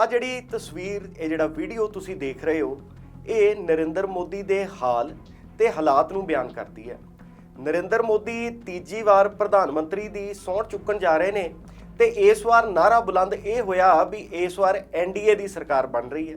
ਆ ਜਿਹੜੀ ਤਸਵੀਰ, ਇਹ ਜਿਹੜਾ ਵੀਡੀਓ ਤੁਸੀਂ ਦੇਖ ਰਹੇ ਹੋ, ਇਹ ਨਰਿੰਦਰ ਮੋਦੀ ਦੇ ਹਾਲ ਤੇ ਹਾਲਾਤ ਨੂੰ ਬਿਆਨ ਕਰਦੀ ਹੈ। ਨਰਿੰਦਰ ਮੋਦੀ ਤੀਜੀ ਵਾਰ ਪ੍ਰਧਾਨ ਮੰਤਰੀ ਦੀ ਸਹੁੰ ਚੁੱਕਣ ਜਾ ਰਹੇ ਨੇ ਤੇ ਇਸ ਵਾਰ ਨਾਰਾ ਬੁਲੰਦ ਇਹ ਹੋਇਆ ਵੀ ਇਸ ਵਾਰ ਐਨਡੀਏ ਦੀ ਸਰਕਾਰ ਬਣ ਰਹੀ ਹੈ।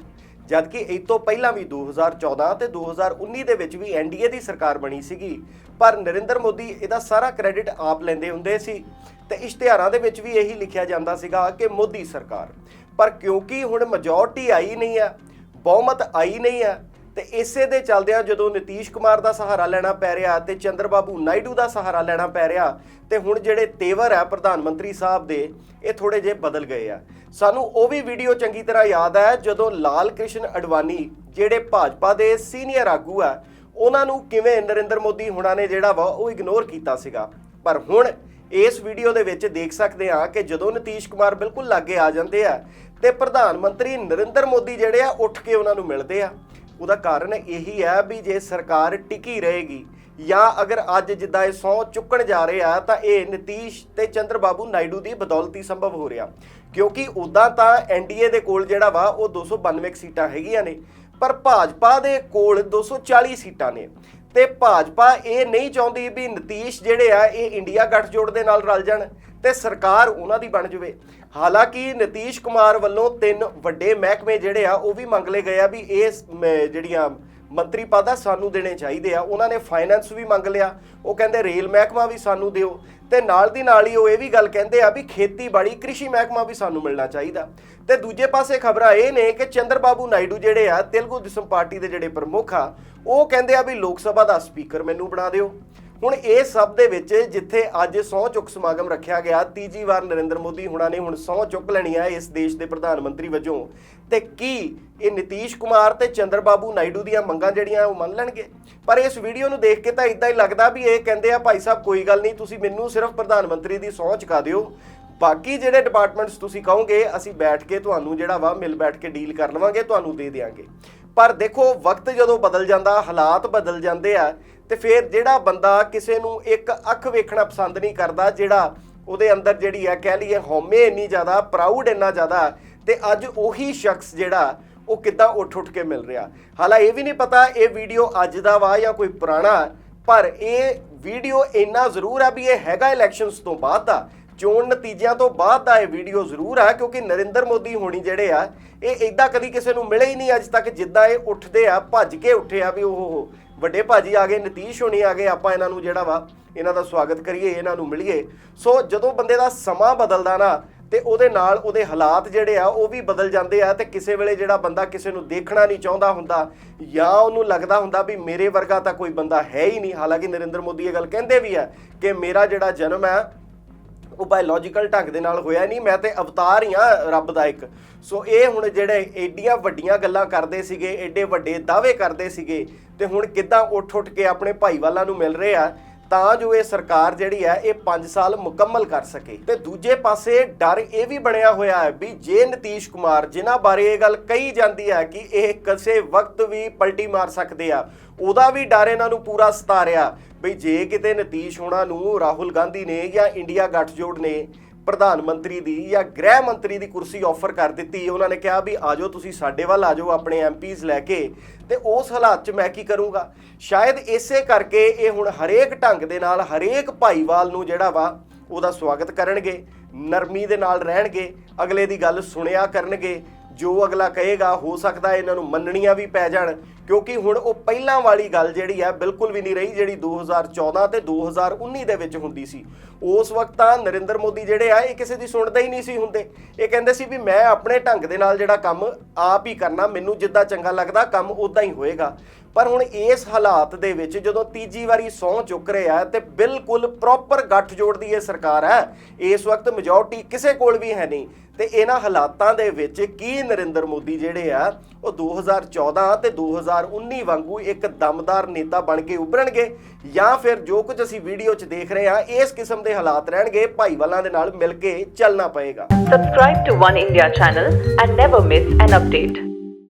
ਜਦਕਿ ਇਸ ਤੋਂ ਪਹਿਲਾਂ ਵੀ 2014 ਤੇ 2019 ਦੇ ਵਿੱਚ ਵੀ ਐਨਡੀਏ ਦੀ ਸਰਕਾਰ ਬਣੀ ਸੀਗੀ, ਪਰ ਨਰਿੰਦਰ ਮੋਦੀ ਇਹਦਾ ਸਾਰਾ ਕ੍ਰੈਡਿਟ ਆਪ ਲੈਂਦੇ ਹੁੰਦੇ ਸੀ ਤੇ ਇਸ਼ਤਿਹਾਰਾਂ ਦੇ ਵਿੱਚ ਵੀ ਇਹੀ ਲਿਖਿਆ ਜਾਂਦਾ ਸੀਗਾ ਕਿ ਮੋਦੀ ਸਰਕਾਰ। ਪਰ ਕਿਉਂਕਿ ਹੁਣ ਮੈਜੋਰਟੀ ਆਈ ਨਹੀਂ ਆ, ਬਹੁਮਤ ਆਈ ਨਹੀਂ ਆ, ਤੇ ਇਸੇ ਦੇ ਚੱਲਦਿਆਂ ਜਦੋਂ ਨਿਤੀਸ਼ ਕੁਮਾਰ ਦਾ ਸਹਾਰਾ ਲੈਣਾ ਪੈ ਰਿਹਾ ਤੇ ਚੰਦਰਬਾਬੂ ਨਾਇਡੂ ਦਾ ਸਹਾਰਾ ਲੈਣਾ ਪੈ ਰਿਹਾ, ਤੇ ਹੁਣ ਜਿਹੜੇ ਤੇਵਰ ਹੈ ਪ੍ਰਧਾਨ ਮੰਤਰੀ ਸਾਹਿਬ ਦੇ, ਇਹ ਥੋੜੇ ਜਿਹੇ ਬਦਲ ਗਏ ਆ। ਸਾਨੂੰ ਉਹ ਵੀ ਵੀਡੀਓ ਚੰਗੀ ਤਰ੍ਹਾਂ ਯਾਦ ਹੈ ਜਦੋਂ ਲਾਲ ਕ੍ਰਿਸ਼ਨ ਅਡਵਾਨੀ ਜਿਹੜੇ ਭਾਜਪਾ ਦੇ ਸੀਨੀਅਰ ਆਗੂ ਆ, ਉਹਨਾਂ ਨੂੰ ਕਿਵੇਂ ਨਰਿੰਦਰ ਮੋਦੀ ਹੁਣਾਂ ਨੇ ਜਿਹੜਾ ਵਾ ਉਹ ਇਗਨੋਰ ਕੀਤਾ ਸੀਗਾ। ਪਰ ਹੁਣ ਇਸ ਵੀਡੀਓ ਦੇ ਵਿੱਚ ਦੇਖ ਸਕਦੇ ਹਾਂ ਕਿ ਜਦੋਂ ਨਤੀਸ਼ ਕੁਮਾਰ ਬਿਲਕੁਲ ਲਾਗੇ ਆ ਜਾਂਦੇ ਆ ਤੇ ਪ੍ਰਧਾਨ ਮੰਤਰੀ ਨਰਿੰਦਰ ਮੋਦੀ ਜਿਹੜੇ ਆ ਉੱਠ ਕੇ ਉਹਨਾਂ ਨੂੰ ਮਿਲਦੇ ਆ। ਉਹਦਾ ਕਾਰਨ ਇਹੀ ਹੈ ਵੀ ਜੇ ਸਰਕਾਰ ਟਿਕੀ ਰਹੇਗੀ ਜਾਂ ਅਗਰ ਅੱਜ ਜਿੱਦਾਂ ਇਹ ਸਹੁੰ ਚੁੱਕਣ ਜਾ ਰਹੇ ਆ ਤਾਂ ਇਹ ਨਤੀਸ਼ ਤੇ ਚੰਦਰਬਾਬੂ ਨਾਇਡੂ ਦੀ ਬਦੌਲਤੀ ਸੰਭਵ ਹੋ ਰਿਹਾ। ਕਿਉਂਕਿ ਉਦਾਂ ਤਾਂ ਐਨਡੀਏ ਦੇ ਕੋਲ ਜਿਹੜਾ ਵਾ ਉਹ 292 ਸੀਟਾਂ ਹੈਗੀਆਂ ਨੇ, ਪਰ ਭਾਜਪਾ ਦੇ ਕੋਲ 240 ਸੀਟਾਂ ਨੇ। ਤੇ ਭਾਜਪਾ ਇਹ ਨਹੀਂ ਚਾਹੁੰਦੀ ਵੀ ਨਤੀਸ਼ ਜਿਹੜੇ ਆ, ਇਹ ਇੰਡੀਆ ਗੱਠਜੋੜ ਦੇ ਨਾਲ ਰਲ ਜਾਣ ਤੇ ਸਰਕਾਰ ਉਹਨਾਂ ਦੀ ਬਣ ਜਾਵੇ। ਹਾਲਾਂਕਿ ਨਤੀਸ਼ ਕੁਮਾਰ ਵੱਲੋਂ ਤਿੰਨ ਵੱਡੇ ਮਹਿਕਮੇ ਜਿਹੜੇ ਆ, ਉਹ ਵੀ ਮੰਗ ਲਏ ਗਏ ਆ ਵੀ ਇਹ ਜਿਹੜੀਆਂ ਮੰਤਰੀ ਪਦ ਆ, ਸਾਨੂੰ ਦੇਣੇ ਚਾਹੀਦੇ ਆ। ਉਹਨਾਂ ਨੇ ਫਾਈਨੈਂਸ ਵੀ ਮੰਗ ਲਿਆ। ਉਹ ਕਹਿੰਦੇ ਰੇਲ ਮਹਿਕਮਾ ਵੀ ਸਾਨੂੰ ਦਿਓ। ਤੇ ਨਾਲ ਦੀ ਨਾਲ ਹੀ ਉਹ ਇਹ ਵੀ ਗੱਲ ਕਹਿੰਦੇ ਆ ਵੀ ਖੇਤੀਬਾੜੀ, ਕ੍ਰਿਸ਼ੀ ਮਹਿਕਮਾ ਵੀ ਸਾਨੂੰ ਮਿਲਣਾ ਚਾਹੀਦਾ। ਤੇ ਦੂਜੇ ਪਾਸੇ ਖਬਰਾਂ ਇਹ ਨੇ ਕਿ ਚੰਦਰਬਾਬੂ ਨਾਇਡੂ ਜਿਹੜੇ ਆ, ਤੇਲਗੂ ਦੇਸ਼ਮ ਪਾਰਟੀ ਦੇ ਜਿਹੜੇ ਪ੍ਰਮੁੱਖ ਆ, ਉਹ ਕਹਿੰਦੇ ਆ ਵੀ ਲੋਕ ਸਭਾ ਦਾ ਸਪੀਕਰ ਮੈਨੂੰ ਬਣਾ ਦਿਓ। ਹੁਣ ਇਹ ਸਭ ਦੇ ਵਿੱਚ ਜਿੱਥੇ ਅੱਜ ਸਹੁੰ ਚੁੱਕ ਸਮਾਗਮ ਰੱਖਿਆ ਗਿਆ, ਤੀਜੀ ਵਾਰ ਨਰਿੰਦਰ ਮੋਦੀ ਹੁਣਾਂ ਨੇ ਹੁਣ ਸਹੁੰ ਚੁੱਕ ਲੈਣੀ ਹੈ ਇਸ ਦੇਸ਼ ਦੇ ਪ੍ਰਧਾਨ ਮੰਤਰੀ ਵਜੋਂ। ਤੇ ਕੀ ਇਹ ਨਿਤੀਸ਼ ਕੁਮਾਰ ਤੇ ਚੰਦਰਬਾਬੂ ਨਾਇਡੂ ਦੀਆਂ ਮੰਗਾਂ ਜਿਹੜੀਆਂ ਉਹ ਮੰਨ ਲੈਣਗੇ? ਪਰ ਇਸ ਵੀਡੀਓ ਨੂੰ ਦੇਖ ਕੇ ਤਾਂ ਇਦਾਂ ਹੀ ਲੱਗਦਾ ਵੀ ਇਹ ਕਹਿੰਦੇ ਆ, ਭਾਈ ਸਾਹਿਬ, ਕੋਈ ਗੱਲ ਨਹੀਂ, ਤੁਸੀਂ ਮੈਨੂੰ ਸਿਰਫ ਪ੍ਰਧਾਨ ਮੰਤਰੀ ਦੀ ਸਹੁੰ ਚੁਕਾ ਦਿਓ। ਬਾਕੀ ਜਿਹੜੇ ਡਿਪਾਰਟਮੈਂਟਸ ਤੁਸੀਂ ਕਹੋਗੇ, ਅਸੀਂ ਬੈਠ ਕੇ ਤੁਹਾਨੂੰ ਜਿਹੜਾ ਵਾ ਮਿਲ ਬੈਠ ਕੇ ਡੀਲ ਕਰ ਲਵਾਂਗੇ, ਤੁਹਾਨੂੰ ਦੇ ਦੇਵਾਂਗੇ ਪਰ ਦੇਖੋ, ਵਕਤ ਜਦੋਂ ਬਦਲ ਜਾਂਦਾ, ਹਾਲਾਤ ਬਦਲ ਜਾਂਦੇ ਆ ਤੇ ਫਿਰ ਜਿਹੜਾ ਬੰਦਾ ਕਿਸੇ ਨੂੰ ਇੱਕ ਅੱਖ ਵੇਖਣਾ ਪਸੰਦ ਨਹੀਂ ਕਰਦਾ, ਜਿਹੜਾ ਉਹਦੇ ਅੰਦਰ ਜਿਹੜੀ ਹੈ ਕਹਿ ਲਈਏ ਹਉਮੈ ਇੰਨੀ ਜ਼ਿਆਦਾ ਪ੍ਰਾਊਡ ਇੰਨਾ ਜ਼ਿਆਦਾ, ਤੇ ਅੱਜ ਉਹੀ ਸ਼ਖਸ ਜਿਹੜਾ, ਉਹ ਕਿੱਦਾਂ ਉੱਠ ਉੱਠ ਕੇ ਮਿਲ ਰਿਹਾ। ਹਾਲਾ ਇਹ ਵੀ ਨਹੀਂ ਪਤਾ ਇਹ ਵੀਡੀਓ ਅੱਜ ਦਾ ਵਾ ਜਾਂ ਕੋਈ ਪੁਰਾਣਾ, ਪਰ ਇਹ ਵੀਡੀਓ ਇੰਨਾ ਜ਼ਰੂਰ ਆ ਵੀ ਇਹ ਹੈਗਾ ਇਲੈਕਸ਼ਨਸ ਤੋਂ ਬਾਅਦ ਦਾ ਚੋਣ ਨਤੀਜਿਆਂ ਤੋਂ ਬਾਅਦ ਦਾ ਇਹ ਵੀਡੀਓ ਜ਼ਰੂਰ ਆ, ਕਿਉਂਕਿ ਨਰਿੰਦਰ ਮੋਦੀ ਹੋਣੀ ਜਿਹੜੇ ਆ, ਇਹ ਇਦਾਂ ਕਦੀ ਕਿਸੇ ਨੂੰ ਮਿਲੇ ਹੀ ਨਹੀਂ ਅੱਜ ਤੱਕ, ਜਿੱਦਾਂ ਇਹ ਉੱਠਦੇ ਆ, ਭੱਜ ਕੇ ਉੱਠੇ ਆ ਵੀ ਉਹ ਵੱਡੇ ਭਾਜੀ ਆ ਗਏ, ਨਤੀਸ਼ ਹੋਣੀ ਆ ਗਏ, ਆਪਾਂ ਇਹਨਾਂ ਨੂੰ ਜਿਹੜਾ ਵਾ, ਇਹਨਾਂ ਦਾ ਸਵਾਗਤ ਕਰੀਏ, ਇਹਨਾਂ ਨੂੰ ਮਿਲੀਏ। ਸੋ ਜਦੋਂ ਬੰਦੇ ਦਾ ਸਮਾਂ ਬਦਲਦਾ ਨਾ, ਤੇ ਉਹਦੇ ਨਾਲ ਉਹਦੇ ਹਾਲਾਤ ਜਿਹੜੇ ਆ, ਉਹ ਵੀ ਬਦਲ ਜਾਂਦੇ ਆ, ਤੇ ਕਿਸੇ ਵੇਲੇ ਜਿਹੜਾ ਬੰਦਾ ਕਿਸੇ ਨੂੰ ਦੇਖਣਾ ਨਹੀਂ ਚਾਹੁੰਦਾ ਹੁੰਦਾ, ਜਾਂ ਉਹਨੂੰ ਲੱਗਦਾ ਹੁੰਦਾ ਵੀ ਮੇਰੇ ਵਰਗਾ ਤਾਂ ਕੋਈ ਬੰਦਾ ਹੈ ਹੀ ਨਹੀਂ, ਹਾਲਾਂਕਿ ਨਰਿੰਦਰ ਮੋਦੀ ਇਹ ਗੱਲ ਕਹਿੰਦੇ ਵੀ ਆ ਕਿ ਮੇਰਾ ਜਿਹੜਾ ਜਨਮ ਹੈ ਉਹ ਬਾਇਓਲੋਜੀਕਲ ਢੰਗ ਦੇ ਨਾਲ ਹੋਇਆ ਨਹੀਂ, ਮੈਂ ਤੇ ਅਵਤਾਰ ਹੀ ਆ ਰੱਬ ਦਾ ਇੱਕ। ਸੋ ਇਹ ਹੁਣ ਜਿਹੜੇ ਏਡੀਆਂ ਵੱਡੀਆਂ ਗੱਲਾਂ ਕਰਦੇ ਸੀਗੇ, ਏਡੇ ਵੱਡੇ ਦਾਅਵੇ ਕਰਦੇ ਸੀਗੇ, ਤੇ ਹੁਣ ਕਿੱਦਾਂ ਉੱਠ ਉੱਠ ਕੇ ਆਪਣੇ ਭਾਈਵਾਲਾਂ ਨੂੰ ਮਿਲ ਰਹੇ ਆ ਤਾਂ ਜੋ ਇਹ ਸਰਕਾਰ ਜਿਹੜੀ ਹੈ ਇਹ 5 ਸਾਲ ਮੁਕੰਮਲ ਕਰ ਸਕੇ। ਤੇ ਦੂਜੇ ਪਾਸੇ ਡਰ ਇਹ ਵੀ ਬਣਿਆ ਹੋਇਆ ਹੈ ਵੀ ਜੇ ਨਤੀਸ਼ ਕੁਮਾਰ, ਜਿਨ੍ਹਾਂ ਬਾਰੇ ਇਹ ਗੱਲ ਕਹੀ ਜਾਂਦੀ ਹੈ ਕਿ ਇਹ ਕਿਸੇ ਵਕਤ ਵੀ ਪਲਟੀ ਮਾਰ ਸਕਦੇ ਆ, ਉਹਦਾ ਵੀ ਡਰ ਇਹਨਾਂ ਨੂੰ ਪੂਰਾ ਸਤਾ ਵੀ ਜੇ ਕਿਤੇ ਨਤੀਸ਼ ਹੋਣਾ ਨੂੰ ਰਾਹੁਲ ਗਾਂਧੀ ਨੇ ਜਾਂ ਇੰਡੀਆ ਗੱਠਜੋੜ ਨੇ ਪ੍ਰਧਾਨ ਮੰਤਰੀ ਦੀ ਜਾਂ ਗ੍ਰਹਿ ਮੰਤਰੀ ਦੀ ਕੁਰਸੀ ਆਫਰ ਕਰ ਦਿੱਤੀ। ਉਹਨਾਂ ਨੇ ਕਿਹਾ ਵੀ ਆਜੋ, ਤੁਸੀਂ ਸਾਡੇ ਵੱਲ ਆਜੋ, ਆਪਣੇ ਐਮਪੀਜ਼ ਲੈ ਕੇ। ਤੇ ਉਸ ਹਾਲਾਤ 'ਚ ਮੈਂ ਕੀ ਕਰੂੰਗਾ? ਸ਼ਾਇਦ ਇਸੇ ਕਰਕੇ ਇਹ ਹੁਣ ਹਰੇਕ ਢੰਗ ਦੇ ਨਾਲ, ਹਰੇਕ ਭਾਈਵਾਲ ਨੂੰ ਜਿਹੜਾ ਵਾ, ਉਹਦਾ ਸਵਾਗਤ ਕਰਨਗੇ, ਨਰਮੀ ਦੇ ਨਾਲ ਰਹਿਣਗੇ, ਅਗਲੇ ਦੀ ਗੱਲ ਸੁਣਿਆ ਕਰਨਗੇ। ਜੋ ਅਗਲਾ ਕਹੇਗਾ, ਹੋ ਸਕਦਾ ਇਹਨਾਂ ਨੂੰ ਮੰਨਣੀਆਂ ਵੀ ਪੈ ਜਾਣ, ਕਿਉਂਕਿ ਹੁਣ ਉਹ ਪਹਿਲਾਂ ਵਾਲੀ ਗੱਲ ਜਿਹੜੀ ਹੈ ਬਿਲਕੁਲ ਵੀ ਨਹੀਂ ਰਹੀ, ਜਿਹੜੀ 2014 ਤੇ 2019 ਦੇ ਵਿੱਚ ਹੁੰਦੀ ਸੀ। ਉਸ ਵਕਤ ਤਾਂ ਨਰਿੰਦਰ ਮੋਦੀ ਜਿਹੜੇ ਆ, ਇਹ ਕਿਸੇ ਦੀ ਸੁਣਦੇ ਹੀ ਨਹੀਂ ਸੀ ਹੁੰਦੇ। ਇਹ ਕਹਿੰਦੇ ਸੀ ਵੀ ਮੈਂ ਆਪਣੇ ਢੰਗ ਦੇ ਨਾਲ ਜਿਹੜਾ ਕੰਮ ਆਪ ਹੀ ਕਰਨਾ, ਮੈਨੂੰ ਜਿੱਦਾਂ ਚੰਗਾ ਲੱਗਦਾ, ਕੰਮ ਉਦਾਂ ਹੀ ਹੋਏਗਾ। ਪਰ ਹੁਣ ਇਸ ਹਾਲਾਤ ਦੇ ਵਿੱਚ ਜਦੋਂ ਤੀਜੀ ਵਾਰੀ ਸਹੁੰ ਚੁੱਕ ਰਿਹਾ ਤੇ ਬਿਲਕੁਲ ਪ੍ਰੋਪਰ ਗੱਠ ਦੀ ਇਹ ਸਰਕਾਰ ਹੈ, ਇਸ ਵਕਤ ਮੈਜੋਰਟੀ ਕਿਸੇ ਕੋਲ ਵੀ ਹੈ ਨਹੀਂ ਤੇ ਇਹਨਾਂ ਹਾਲਾਤਾਂ ਦੇ ਵਿੱਚ ਕੀ ਨਰਿੰਦਰ ਮੋਦੀ ਜਿਹੜੇ ਆ, ਉਹ 2014 ਤੇ 2019 ਵਾਂਗੂ ਇੱਕ ਦਮਦਾਰ ਨੇਤਾ ਬਣ ਕੇ ਉਭਰਨਗੇ ਜਾਂ ਫਿਰ ਜੋ ਕੁਝ ਅਸੀਂ ਵੀਡੀਓ 'ਚ ਦੇਖ ਰਹੇ ਆ ਇਸ ਕਿਸਮ ਦੇ ਹਾਲਾਤ ਰਹਿਣਗੇ, ਭਾਈਵਾਲਾਂ ਦੇ ਨਾਲ ਮਿਲ ਕੇ ਚੱਲਣਾ ਪਏਗਾ Subscribe to One India channel and never miss an update.